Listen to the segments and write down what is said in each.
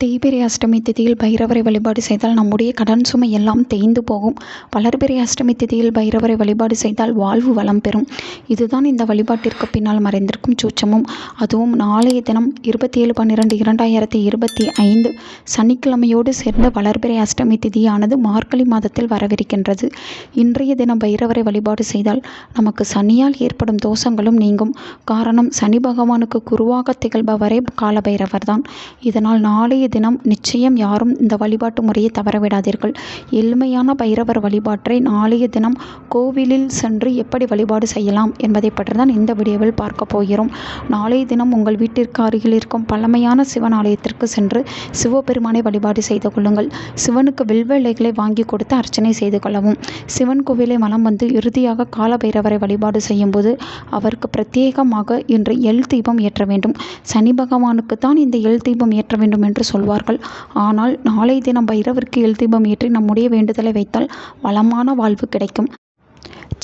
தேய்பிரை அஷ்டமி திதியில் பைரவரை வழிபாடு செய்தால் நம்முடைய கடன் சுமை எல்லாம் தேய்ந்து போகும். வளர்பிறை அஷ்டமி திதியில் பைரவரை வழிபாடு செய்தால் வாழ்வு வளம் பெறும். இதுதான் இந்த வழிபாட்டிற்கு பின்னால் மறைந்திருக்கும் சூட்சமும். அதுவும் நாளைய தினம் இருபத்தி ஏழு பன்னிரெண்டு இரண்டாயிரத்தி இருபத்தி ஐந்து சனிக்கிழமையோடு சேர்ந்த வளர்பிறை அஷ்டமி திதியானது மார்கழி மாதத்தில் வரவிருக்கின்றது. இன்றைய தினம் பைரவரை வழிபாடு செய்தால் நமக்கு சனியால் ஏற்படும் தோஷங்களும் நீங்கும். காரணம் சனி பகவானுக்கு குருவாக திகழ்பவரே காலபைரவர் தான் இதனால் நாளைய தினம் நிச்சயம் யாரும் இந்த வழிபாட்டு முறையை தவறவிடாதீர்கள். எளிமையான பைரவர் வழிபாட்டை நாளைய தினம் கோவிலில் சென்று எப்படி வழிபாடு செய்யலாம் என்பதை பற்றி தான் இந்த வீடியோவில் பார்க்க போகிறோம். நாளைய தினம் உங்கள் வீட்டிற்கு அருகில் இருக்கும் பழமையான சிவன் ஆலயத்திற்கு சென்று சிவபெருமானை வழிபாடு செய்து கொள்ளுங்கள். சிவனுக்கு வில்வ இலைகளை வாங்கி கொடுத்து அர்ச்சனை செய்து கொள்ளவும். சிவன் கோவிலை மலம் வந்து இறுதியாக காலபைரவரை வழிபாடு செய்யும்போது அவருக்கு பிரத்யேகமாக இன்று எள் தீபம் ஏற்ற வேண்டும். சனி பகவானுக்கு தான் இந்த எல் தீபம் ஏற்ற வேண்டும் என்று சொல்வார்கள். ஆனால் நாளை தினம் பைரவருக்கு எள் தீபம் ஏற்றி நம்முடைய வேண்டுதலை வைத்தால் வளமான வாழ்வு கிடைக்கும்.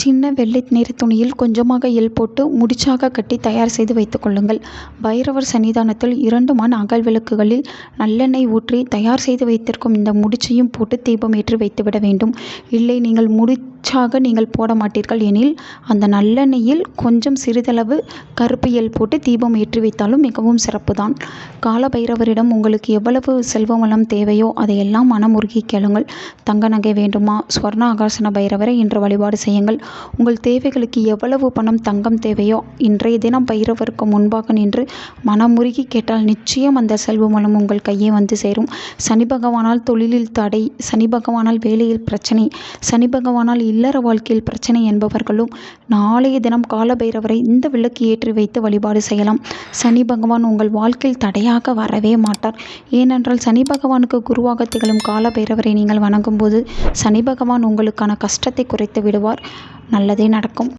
சின்ன வெள்ளை நிற துணியில் கொஞ்சமாக எள் போட்டு முடிச்சாக கட்டி தயார் செய்து வைத்துக் கொள்ளுங்கள். பைரவர் சன்னிதானத்தில் இரண்டு மண் அகல் விளக்குகளில் நல்லெண்ணெய் ஊற்றி தயார் செய்து வைத்திருக்கும் இந்த முடிச்சையும் போட்டு தீபம் ஏற்றி வைத்துவிட வேண்டும். இல்லை நீங்கள் முடி அச்சாக நீங்கள் போட மாட்டீர்கள் எனில் அந்த நல்லெண்ணெயில் கொஞ்சம் சிறிதளவு கருப்பு எள் போட்டு தீபம் ஏற்றி வைத்தாலும் மிகவும் சிறப்பு தான் கால பைரவரிடம் உங்களுக்கு எவ்வளவு செல்வ வளம் தேவையோ அதையெல்லாம் மனமுருகி கேளுங்கள். தங்க நகை வேண்டுமா? ஸ்வர்ண ஆகாசன பைரவரை இன்று வழிபாடு செய்யுங்கள். உங்கள் தேவைகளுக்கு எவ்வளவு பணம் தங்கம் தேவையோ இன்றைய தினம் பைரவருக்கு முன்பாக நின்று மனமுருகி கேட்டால் நிச்சயம் அந்த செல்வ வளம் உங்கள் கையே வந்து சேரும். சனி பகவானால் தொழிலில் தடை சனி பகவானால் வேலையில் பிரச்சனை சனி பகவானால் இல்லற வாழ்க்கையில் பிரச்சனை என்பவர்களும் நாளைய தினம் கால பைரவரை இந்த விளக்கு ஏற்றி வைத்து வழிபாடு செய்யலாம். சனி பகவான் உங்கள் வாழ்க்கையில் தடையாக வரவே மாட்டார். ஏனென்றால் சனி பகவானுக்கு குருவாக திகழும் கால பைரவரை நீங்கள் வணங்கும் போது சனி பகவான் உங்களுக்கான கஷ்டத்தை குறைத்து விடுவார். நல்லதே நடக்கும்.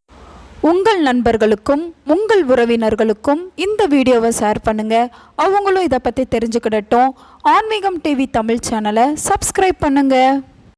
உங்கள் நண்பர்களுக்கும் உங்கள் உறவினர்களுக்கும் இந்த வீடியோவை ஷேர் பண்ணுங்கள் அவங்களும் இதை பற்றி தெரிஞ்சுக்கிடட்டும். ஆன்மீகம் டிவி தமிழ் சேனலை சப்ஸ்கிரைப் பண்ணுங்கள்